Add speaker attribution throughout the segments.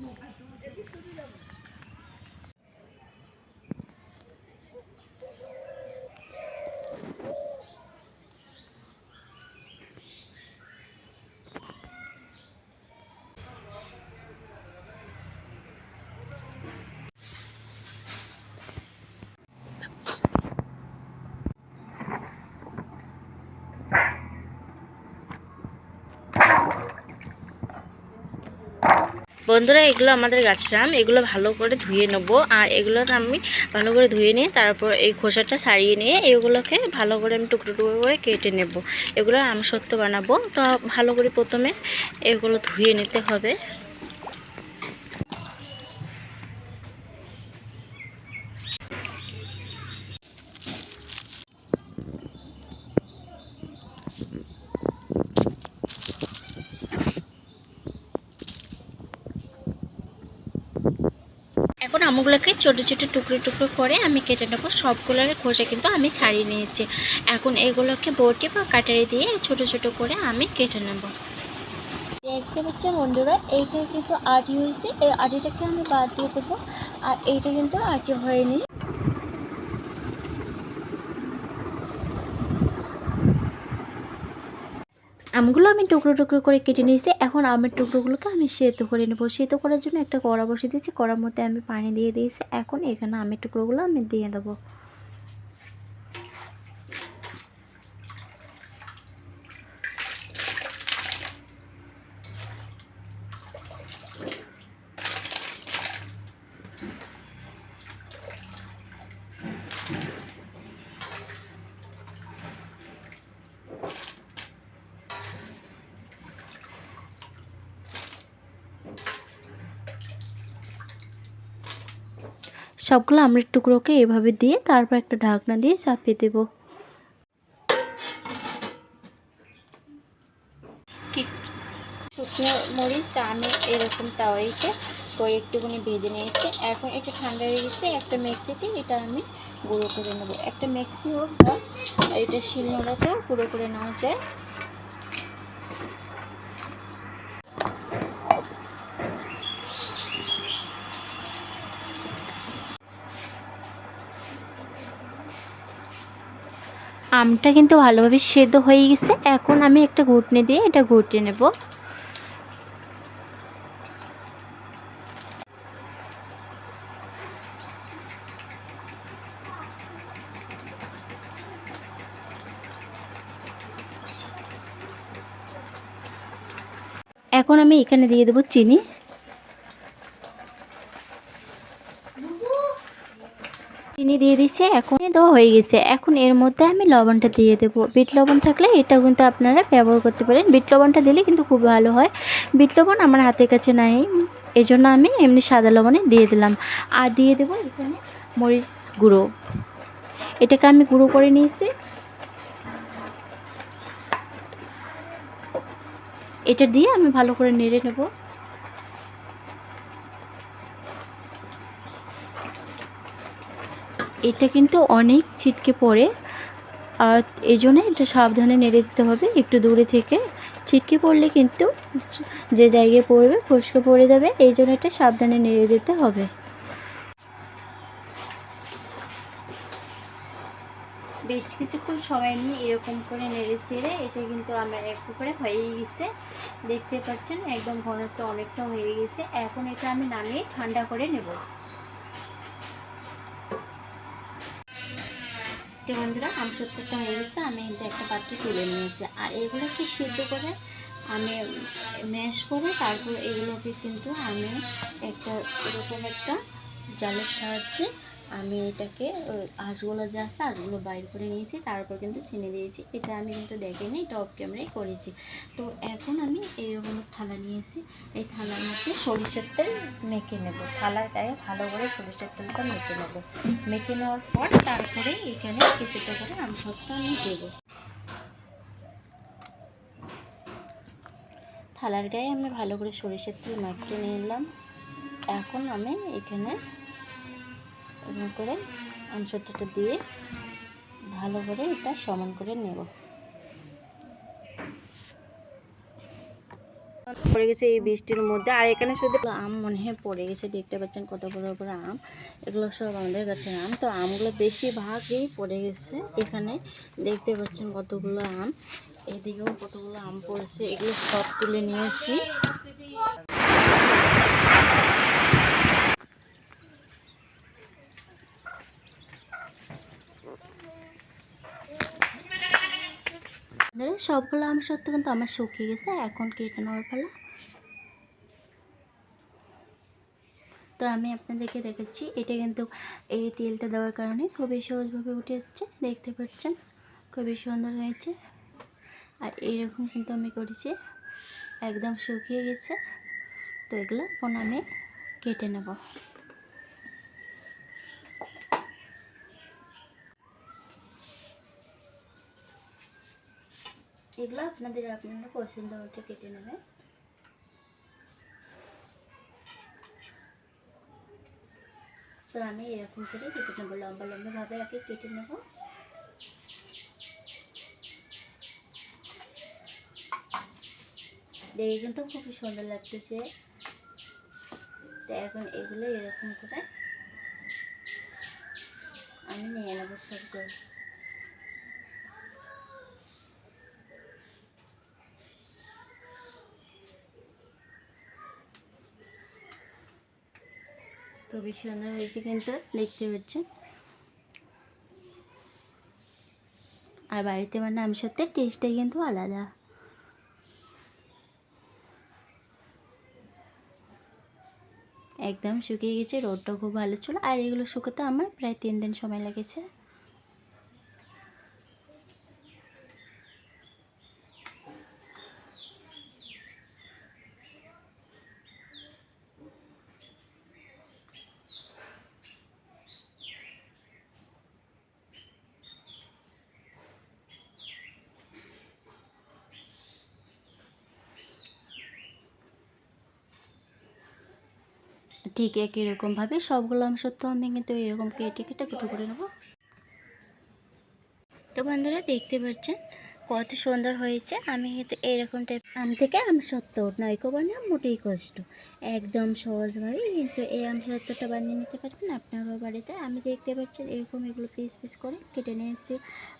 Speaker 1: Thank you. বন্ধুরা, এগুলো আমাদের গাছের আম এগুলো ভালো করে ধুয়ে নেব। আর এগুলো আমি ভালো করে ধুয়ে নিয়ে তারপর এই খোসাটা সারিয়ে নিয়ে এগুলোকে ভালো করে আমি টুকরো টুকরো করে কেটে নেব। এগুলো আম সত্য বানাবো। তো ভালো করে প্রথমে এগুলো ধুয়ে নিতে হবে। আমগুলোকে ছোট ছোট টুকরো টুকরো করে আমি কেটে নেব। সবগুলোর খোসা কিন্তু আমি ছাড়িয়ে নিয়েছি। এখন এগুলোকে বটি বা কাটারি দিয়ে ছোট ছোট করে আমি কেটে নেব। দেখতে পাচ্ছেন বন্ধুরা এইটা কিন্তু আটি হয়েছে। এই আটিটাকে আমি বাদ দিয়ে দেবো। আর এইটা কিন্তু আটি হয়নি। আমগুলো আমি টুকরো টুকরো করে কেটে নিয়েছি। এখন আমের টুকরোগুলোকে আমি সেদ্ধ করে নেব। সেদ্ধ করার জন্য একটা কড়া বসিয়ে দিয়েছি। কড়ার মধ্যে আমি পানি দিয়ে দিয়েছি। এখন এখানে আমের টুকরোগুলো আমি দিয়ে দেবো। সবগুলো আমের টুকরোকে এভাবে দিয়ে তারপর একটা ঢাকনা দিয়ে চাপিয়ে দেবো। শুকনো মরিচ আমি এরকম তাওয়াইতে করে একটুখানি ভেজে নিয়েছি। এখন একটু ঠান্ডা হয়ে গেছে, একটা মিক্সিতে এটা আমি গুঁড়ো করে নেব। একটা মিক্সি হোক বা এটা শিলনোড়াতেও গুঁড়ো করে নেওয়া যায়। আমটা কিন্তু ভালোভাবে সেদ্ধ হয়ে গেছে। এখন আমি একটা ঘুটনি দিয়ে এটা ঘুটে নেব। এখন আমি এখানে দিয়ে দেবো চিনি। চিনি দিয়ে দিচ্ছি এখন দেওয়া হয়ে গেছে। এখন এর মধ্যে আমি লবণটা দিয়ে দেবো। বিট লবণ থাকলে এটা কিন্তু আপনারা ব্যবহার করতে পারেন। বিট লবণটা দিলে কিন্তু খুব ভালো হয়। বিট লবণ আমার হাতের কাছে নাই এই জন্য আমি এমনি সাদা লবণে দিয়ে দিলাম। আর দিয়ে দেবো এখানে মরিচ গুঁড়ো। এটাকে আমি গুঁড়ো করে নিয়েছি। এটা দিয়ে আমি ভালো করে নেড়ে নেব। এটা কিন্তু অনেক ছিটকে পড়ে। আর এই জন্য এটা সাবধানে নেড়ে দিতে হবে, একটু দূরে থেকে। ছিটকে পড়লে কিন্তু যে জায়গায় পড়বে ফসকে পড়ে যাবে এই জন্য এটা সাবধানে নেড়ে দিতে হবে। বেশ কিছুক্ষণ সময় নিয়ে এরকম করে নেড়ে চেড়ে এটা কিন্তু আমার একটু করে হয়ে গেছে। দেখতে পাচ্ছেন, একদম ঘনত্ব অনেকটা হয়ে গেছে। এখন এটা আমি নামিয়ে ঠান্ডা করে নেব। তো বন্ধুরা আম সত্তরটা হয়ে গেছে আমি কিন্তু একটা পাত্রে তুলে নিয়েছি। আর এগুলোকে সিদ্ধ করে আমি ম্যাশ করে তারপর এগুলোকে কিন্তু আমি একটা এরকম একটা জালের সাহায্যে আমি এটাকে আঁশগুলো যা আছে আঁশগুলো বাইর করে নিয়েছি, তারপর কিন্তু চিনি দিয়েছি। এটা আমি কিন্তু দেখিনি অফ ক্যামেরায় করেছি। তো এখন আমি এইরকম থালা নিয়েছি, এই থালার মধ্যে সরিষার তেল মেখে নেব। থালার গায়ে ভালো করে সরিষার তেলটা মেখে নেব। মেখে নেওয়ার পর তারপরে এখানে কিছুটা করে আম সত্ত্ব আমি দেবো। থালার গায়ে আমি ভালো করে সরিষার তেল মাখিয়ে নিলাম। এখন আমি এখানে এরকম করে অংশটা দিয়ে ভালো করে এটা সমান করে নেব। পড়ে গেছে এই বৃষ্টির মধ্যে। আর এখানে শুধু আম মনে হয় পড়ে গেছে, দেখতে পাচ্ছেন কত বড় বড় আম। এগুলো সব আমাদের কাছে আম। তো আমগুলো বেশিরভাগই পড়ে গেছে। এখানে দেখতে পাচ্ছেন কতগুলো আম। এদিকেও কতগুলো আম পড়েছে। এগুলো সব তুলে নিয়েছি ধরো সবগুলো আম সত্ত্বে কিন্তু আমার শুকিয়ে গেছে, এখন কেটে নেওয়ার ফলে? তো আমি আপনাদেরকে দেখাচ্ছি, এটা কিন্তু এই তেলটা দেওয়ার কারণে খুবই সহজভাবে উঠে যাচ্ছে, দেখতে পাচ্ছেন? খুবই সুন্দর হয়েছে। আর এইরকম কিন্তু আমি করেছি, একদম শুকিয়ে গেছে। তো এগুলো এখন আমি কেটে নেব। এগুলো আপনাদের আপনারা পছন্দ মতো কেটে নেবেন। তো আমি এরকম করে কেটে নেব, লম্বা লম্বা ভাবে আগে কেটে নেব। দেখে কিন্তু খুবই সুন্দর লাগতেছে। তো এখন এগুলো এরকম করে আমি নিয়ে নেব সবগুলো খুবই সুন্দর হয়েছে কিন্তু দেখতে পাচ্ছেন। আর বাড়িতে মানে আমি সত্যি টেস্টটাই কিন্তু আলাদা। একদম শুকিয়ে গেছে, রোদটা খুব ভালো ছিল। আর এগুলো শুকোতে আমার প্রায় তিন দিন সময় লেগেছে। ঠিক একই রকমভাবে সবগুলো অংশ তো আমি কিন্তু এরকম কেটে কেটে কুটো করে নেব। তো বন্ধুরা দেখতে পাচ্ছেন কত সুন্দর হয়েছে। আমি কিন্তু এরকম টাইপ আম থেকে আম সত্য নয়কো বানানো মোটেই কষ্ট। একদম সহজভাবে কিন্তু এই আম সত্যটা বানিয়ে নিতে পারবেন আপনারও বাড়িতে। আমি দেখতে পাচ্ছেন এরকম এগুলো পিস পিস করে কেটে নিয়ে এসেছি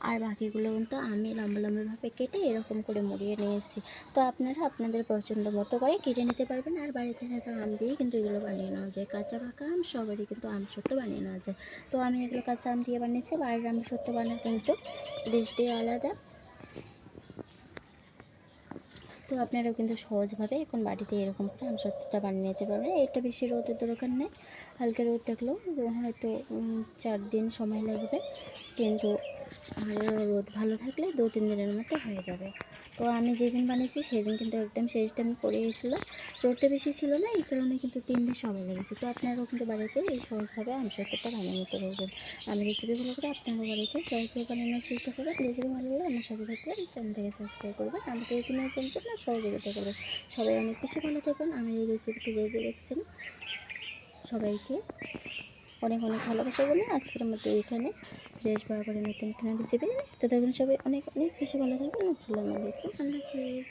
Speaker 1: আর বাকিগুলো কিন্তু আমি লম্বা লম্বাভাবে কেটে এরকম করে মুড়িয়ে নিয়ে এসেছি তো আপনারা আপনাদের পছন্দ মতো করে কেটে নিতে পারবেন। আর বাড়িতে থাকা আম দিয়ে কিন্তু এগুলো বানিয়ে নেওয়া যায়। কাঁচা পাকা আম সবারই কিন্তু আম সত্য বানিয়ে নেওয়া যায়। তো আমি এগুলো কাঁচা আম দিয়ে বানিয়েছি। বাড়ির আম সত্য বানার কিন্তু টেস্টই আলাদা। তো আপনারাও কিন্তু সহজভাবে এখন বাড়িতে এরকম করে আম সত্যটা বানিয়ে নিতে পারবেন। এটা বেশি রোদের দরকার নেই, হালকা রোদ থাকলেও হয়তো চার দিন সময় লাগবে। কিন্তু আর রোদ ভালো থাকলে দু তিন দিনের মধ্যে হয়ে যাবে। তো আমি যেদিন বানিয়েছি সেদিন কিন্তু একদম শেষটা আমি পড়ে গেছিল রোদটা বেশি ছিল না, এই কারণে কিন্তু তিন দিন সময় লেগেছে। তো আপনারাও কিন্তু বাড়িতে এই সহজভাবে আম সত্যটা বানিয়ে নিতে পারবেন। আমি রেসিপি ভালো করে আপনারা বাড়িতে ট্রাই করে বানানোর চেষ্টা করবেন। রেসিপি ভালো লাগলে আমার সাথে থাকলে চ্যানেল থেকে সাবস্ক্রাইব করবেন। আমাকে এখানে জন্য সহযোগিতা করবেন। সবাই অনেক বেশি ভালো থাকবেন আমি এই রেসিপিটি যে যে দেখছেন, সবাইকে অনেক অনেক ভালোবাসা বলে আজকের মতো এইখানে ফ্রেশ বরাবরের নতুন এখানে রেসিপি তো দেখবেন সবাই অনেক অনেক বেশি ভালো থাকবেন। আসসালামু আলাইকুম। আল্লাহ হাফিজ।